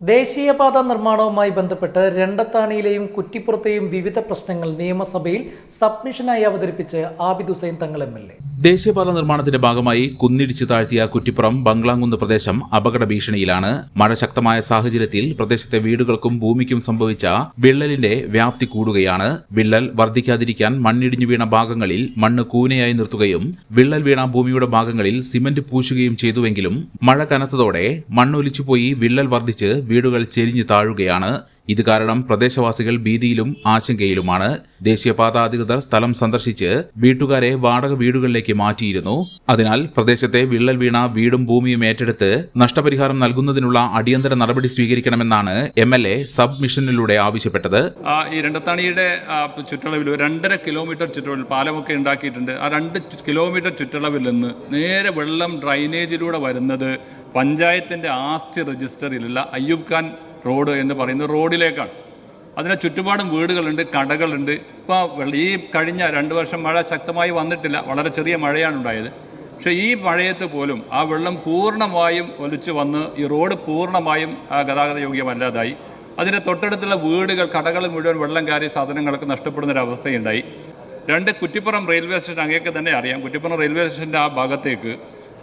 ദേശീയപാത നിർമ്മാണവുമായി ബന്ധപ്പെട്ട് രണ്ടത്താണിയിലെയും കുറ്റിപ്പുറത്തെയും വിവിധ പ്രശ്നങ്ങൾ നിയമസഭയിൽ സബ്മിഷനായി അവതരിപ്പിച്ച് Abid Hussain Thangal M L A. ദേശീയപാത നിർമ്മാണത്തിന്റെ ഭാഗമായി കുന്നിടിച്ച് താഴ്ത്തിയ കുറ്റിപ്പുറം ബംഗ്ലാങ്കുന്ന് പ്രദേശം അപകട ഭീഷണിയിലാണ്. മഴ ശക്തമായ സാഹചര്യത്തിൽ പ്രദേശത്തെ വീടുകൾക്കും ഭൂമിക്കും സംഭവിച്ച വിള്ളലിന്റെ വ്യാപ്തി കൂടുകയാണ്. വിള്ളൽ വർദ്ധിക്കാതിരിക്കാൻ മണ്ണിടിഞ്ഞു വീണ ഭാഗങ്ങളിൽ മണ്ണ് കൂനയായി നിർത്തുകയും വിള്ളൽ വീണ ഭൂമിയുടെ ഭാഗങ്ങളിൽ സിമന്റ് പൂശുകയും ചെയ്തുവെങ്കിലും മഴ കനത്തതോടെ മണ്ണൊലിച്ചുപോയി വിള്ളൽ വർദ്ധിച്ച് വീടുകൾ ചെരിഞ്ഞു താഴുകയാണ്. ഇത് കാരണം പ്രദേശവാസികൾ ഭീതിയിലും ആശങ്കയിലുമാണ്. ദേശീയപാത അധികൃതർ സ്ഥലം സന്ദർശിച്ച് വീട്ടുകാരെ വാടക വീടുകളിലേക്ക് മാറ്റിയിരുന്നു. അതിനാൽ പ്രദേശത്തെ വിള്ളൽ വീണ വീടും ഭൂമിയും ഏറ്റെടുത്ത് നഷ്ടപരിഹാരം നൽകുന്നതിനുള്ള അടിയന്തര നടപടി സ്വീകരിക്കണമെന്നാണ് എം എൽ എ സബ് മിഷനിലൂടെ ആവശ്യപ്പെട്ടത് ഈ രണ്ടത്താണിയുടെ ചുറ്റളവിൽ രണ്ടര കിലോമീറ്റർ ചുറ്റളവിൽ പാലമൊക്കെ ഉണ്ടാക്കിയിട്ടുണ്ട്. ആ രണ്ട് കിലോമീറ്റർ ചുറ്റളവിൽ നിന്ന് നേരെ വെള്ളം ഡ്രൈനേജിലൂടെ വരുന്നത് പഞ്ചായത്തിന്റെ ആസ്തി രജിസ്റ്ററിലുള്ള അയ്യൂബ് ഖാൻ റോഡ് എന്ന് പറയുന്നത് റോഡിലേക്കാണ്. അതിന് ചുറ്റുപാടും വീടുകളുണ്ട് കടകളുണ്ട്. ഇപ്പോൾ ഈ കഴിഞ്ഞ രണ്ട് വർഷം മഴ ശക്തമായി വന്നിട്ടില്ല. വളരെ ചെറിയ മഴയാണ് ഉണ്ടായത്. പക്ഷേ ഈ മഴയത്ത് പോലും ആ വെള്ളം പൂർണമായും ഒലിച്ചു വന്ന് ഈ റോഡ് പൂർണമായും ഗതാഗത യോഗ്യമല്ലാതായി. അതിന്റെ തൊട്ടടുത്തുള്ള വീടുകൾ കടകൾ മുഴുവൻ വെള്ളം കയറി സാധനങ്ങളൊക്കെ നഷ്ടപ്പെടുന്ന ഒരു അവസ്ഥയുണ്ടായി. രണ്ട് കുറ്റിപ്പുറം റെയിൽവേ സ്റ്റേഷൻ അങ്ങേക്ക് തന്നെ അറിയാം. കുറ്റിപ്പുറം റെയിൽവേ സ്റ്റേഷന്റെ ആ ഭാഗത്തേക്ക്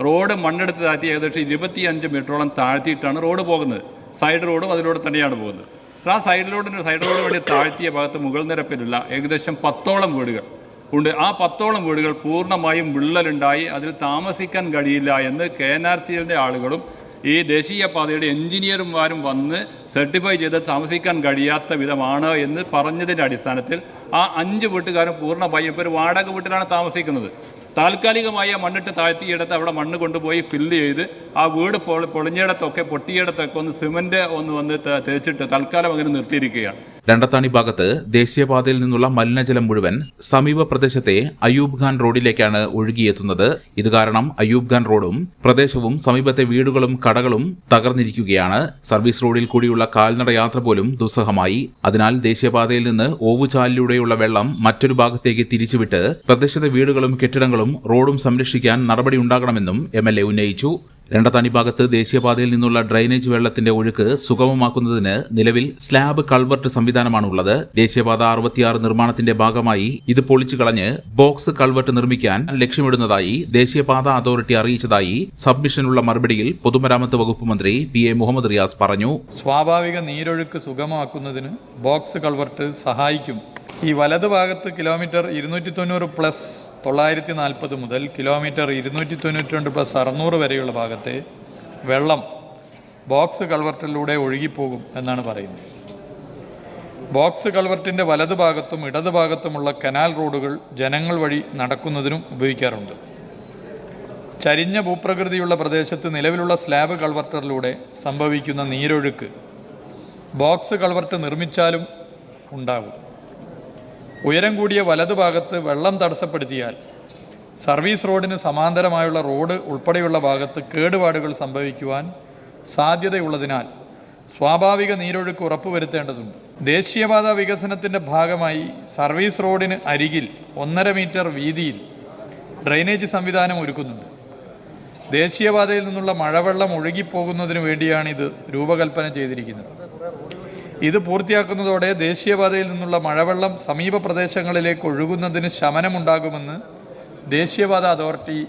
റോഡ് മണ്ണെടുത്ത് താഴ്ത്തി ഏകദേശം ഇരുപത്തിയഞ്ച് മീറ്ററോളം താഴ്ത്തിയിട്ടാണ് റോഡ് പോകുന്നത്. സൈഡ് റോഡും അതിലൂടെ തന്നെയാണ് പോകുന്നത്. ആ സൈഡ് റോഡിന് സൈഡ് റോഡ് വഴി താഴ്ത്തിയ ഭാഗത്ത് മുകൾ നിരപ്പിലുള്ള ഏകദേശം പത്തോളം വീടുകൾ ഉണ്ട്. ആ പത്തോളം വീടുകൾ പൂർണമായും വിള്ളലുണ്ടായി. അതിൽ താമസിക്കാൻ കഴിയില്ല എന്ന് കെ എൻ ആർ സി ആളുകളും ഈ ദേശീയപാതയുടെ എഞ്ചിനീയർമാരും വന്ന് സർട്ടിഫൈ ചെയ്ത് താമസിക്കാൻ കഴിയാത്ത വിധമാണ് എന്ന് പറഞ്ഞതിന്റെ അടിസ്ഥാനത്തിൽ ആ അഞ്ച് വീട്ടുകാരും പൂർണമായും ഇപ്പോൾ ഒരു വാടക വീട്ടിലാണ് താമസിക്കുന്നത്. താൽക്കാലികമായി ആ മണ്ണിട്ട് താഴ്ത്തിയിടത്ത് അവിടെ മണ്ണ് കൊണ്ടുപോയി ഫില്ല് ചെയ്ത് ആ വീട് പൊളിഞ്ഞിടത്തൊക്കെ പൊട്ടിയിടത്തൊക്കെ ഒന്ന് സിമന്റ് ഒന്ന് വന്ന് തേച്ചിട്ട് തൽക്കാലം അങ്ങനെ നിർത്തിയിരിക്കുകയാണ്. രണ്ടത്താണി ഭാഗത്ത് ദേശീയപാതയിൽ നിന്നുള്ള മലിനജലം മുഴുവൻ സമീപ പ്രദേശത്തെ അയൂബ് ഖാൻ റോഡിലേക്കാണ് ഒഴുകിയെത്തുന്നത്. ഇത് കാരണം അയൂബ് ഖാൻ റോഡും പ്രദേശവും സമീപത്തെ വീടുകളും കടകളും തകർന്നിരിക്കുകയാണ്. സർവീസ് റോഡിൽ കൂടിയുള്ള കാൽനട യാത്ര പോലും ദുസ്സഹമായി. അതിനാൽ ദേശീയപാതയിൽ നിന്ന് ഓവുചാലിലൂടെയുള്ള വെള്ളം മറ്റൊരു ഭാഗത്തേക്ക് തിരിച്ചുവിട്ട് പ്രദേശത്തെ വീടുകളും കെട്ടിടങ്ങളും റോഡും സംരക്ഷിക്കാൻ നടപടിയുണ്ടാകണമെന്നും എം എൽ എ ഉന്നയിച്ചു. രണ്ടത്താണി ഭാഗത്ത് ദേശീയപാതയിൽ നിന്നുള്ള ഡ്രൈനേജ് വെള്ളത്തിന്റെ ഒഴുക്ക് സുഗമമാക്കുന്നതിന് നിലവിൽ സ്ലാബ് കൾവർട്ട് സംവിധാനമാണുള്ളത്. ദേശീയപാത അറുപത്തിയാറ് നിർമ്മാണത്തിന്റെ ഭാഗമായി ഇത് പൊളിച്ചു കളഞ്ഞ് ബോക്സ് കൾവർട്ട് നിർമ്മിക്കാൻ ലക്ഷ്യമിടുന്നതായി ദേശീയപാത അതോറിറ്റി അറിയിച്ചതായി സബ്മിഷനുള്ള മറുപടിയിൽ പൊതുമരാമത്ത് വകുപ്പ് മന്ത്രി പി എ മുഹമ്മദ് റിയാസ് പറഞ്ഞു. സ്വാഭാവിക നീരൊഴുക്ക് സുഗമമാക്കുന്നതിന് ബോക്സ് കൾവർട്ട് സഹായിക്കും. ഈ വലത് ഭാഗത്ത് കിലോമീറ്റർ ഇരുന്നൂറ്റി തൊണ്ണൂറ് പ്ലസ് തൊള്ളായിരത്തി നാൽപ്പത് മുതൽ കിലോമീറ്റർ ഇരുന്നൂറ്റി തൊണ്ണൂറ്റി രണ്ട് പ്ലസ് അറുന്നൂറ് വരെയുള്ള ഭാഗത്തെ വെള്ളം ബോക്സ് കൾവർട്ടിലൂടെ ഒഴുകിപ്പോകും എന്നാണ് പറയുന്നത്. ബോക്സ് കൾവർട്ടിന്റെ വലത് ഭാഗത്തും ഇടത് ഭാഗത്തുമുള്ള കനാൽ റോഡുകൾ ജനങ്ങൾ വഴി നടക്കുന്നതിനും ഉപയോഗിക്കാറുണ്ട്. ചരിഞ്ഞ ഭൂപ്രകൃതിയുള്ള പ്രദേശത്ത് നിലവിലുള്ള സ്ലാബ് കൾവർട്ടറിലൂടെ സംഭവിക്കുന്ന നീരൊഴുക്ക് ബോക്സ് കൾവർട്ട് നിർമ്മിച്ചാലും ഉണ്ടാകും. ഉയരം കൂടിയ വലതുഭാഗത്ത് വെള്ളം തടസ്സപ്പെടുത്തിയാൽ സർവീസ് റോഡിന് സമാന്തരമായുള്ള റോഡ് ഉൾപ്പെടെയുള്ള ഭാഗത്ത് കേടുപാടുകൾ സംഭവിക്കുവാൻ സാധ്യതയുള്ളതിനാൽ സ്വാഭാവിക നീരൊഴുക്ക് ഉറപ്പുവരുത്തേണ്ടതുണ്ട്. ദേശീയപാത വികസനത്തിന്റെ ഭാഗമായി സർവീസ് റോഡിന് അരികിൽ ഒന്നര മീറ്റർ വീതിയിൽ ഡ്രൈനേജ് സംവിധാനം ഒരുക്കുന്നുണ്ട്. ദേശീയപാതയിൽ നിന്നുള്ള മഴവെള്ളം ഒഴുകിപ്പോകുന്നതിന് വേണ്ടിയാണ് ഇത് രൂപകൽപ്പന ചെയ്തിരിക്കുന്നത്. ഇത് പൂർത്തിയാക്കുന്നതോടെ ദേശീയപാതയിൽ നിന്നുള്ള മഴവെള്ളം സമീപ പ്രദേശങ്ങളിലേക്ക് ഒഴുകുന്നതിന് ശമനമുണ്ടാകുമെന്ന് ദേശീയപാത അതോറിറ്റി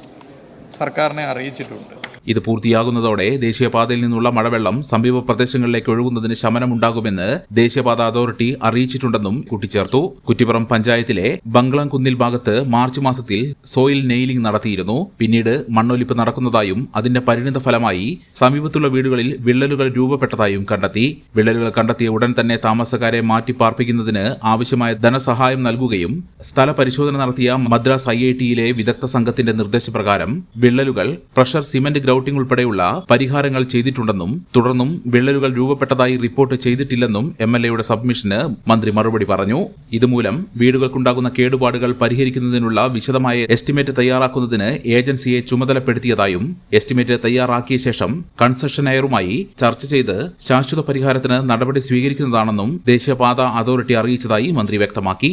സർക്കാരിനെ അറിയിച്ചിട്ടുണ്ട്. ഇത് പൂർത്തിയാകുന്നതോടെ ദേശീയപാതയിൽ നിന്നുള്ള മഴവെള്ളം സമീപ പ്രദേശങ്ങളിലേക്ക് ഒഴുകുന്നതിന് ശമനമുണ്ടാകുമെന്ന് ദേശീയപാത അതോറിറ്റി അറിയിച്ചിട്ടുണ്ടെന്നും കൂട്ടിച്ചേർത്തു. കുറ്റിപ്പുറം പഞ്ചായത്തിലെ ബംഗ്ലാം കുന്നിൽ ഭാഗത്ത് മാർച്ച് മാസത്തിൽ സോയിൽ നെയിലിംഗ് നടത്തിയിരുന്നു. പിന്നീട് മണ്ണൊലിപ്പ് നടക്കുന്നതായും അതിന്റെ പരിണിത ഫലമായി സമീപത്തുള്ള വീടുകളിൽ വിള്ളലുകൾ രൂപപ്പെട്ടതായും കണ്ടെത്തി. വിള്ളലുകൾ കണ്ടെത്തിയ ഉടൻ തന്നെ താമസക്കാരെ മാറ്റി പാർപ്പിക്കുന്നതിന് ആവശ്യമായ ധനസഹായം നൽകുകയും സ്ഥല പരിശോധന നടത്തിയ മദ്രാസ് ഐ ഐ ടിയിലെ വിദഗ്ധ സംഘത്തിന്റെ നിർദ്ദേശപ്രകാരം വിള്ളലുകൾ പ്രഷർ സിമന്റ് ഗ്രൌട്ടിംഗ് ഉൾപ്പെടെയുള്ള പരിഹാരങ്ങൾ ചെയ്തിട്ടുണ്ടെന്നും തുടർന്നും വിള്ളലുകൾ രൂപപ്പെട്ടതായി റിപ്പോർട്ട് ചെയ്തിട്ടില്ലെന്നും എം എൽ എയുടെ സബ്മിഷന് മന്ത്രി മറുപടി പറഞ്ഞു. ഇതുമൂലം വീടുകൾക്കുണ്ടാകുന്ന കേടുപാടുകൾ പരിഹരിക്കുന്നതിനുള്ള വിശദമായ എസ്റ്റിമേറ്റ് തയ്യാറാക്കുന്നതിന് ഏജൻസിയെ ചുമതലപ്പെടുത്തിയതായും എസ്റ്റിമേറ്റ് തയ്യാറാക്കിയ ശേഷം കൺസെഷനയറുമായി ചർച്ച ചെയ്ത് ശാശ്വത പരിഹാരത്തിന് നടപടി സ്വീകരിക്കുന്നതാണെന്നും ദേശീയപാത അതോറിറ്റി അറിയിച്ചതായി മന്ത്രി വ്യക്തമാക്കി.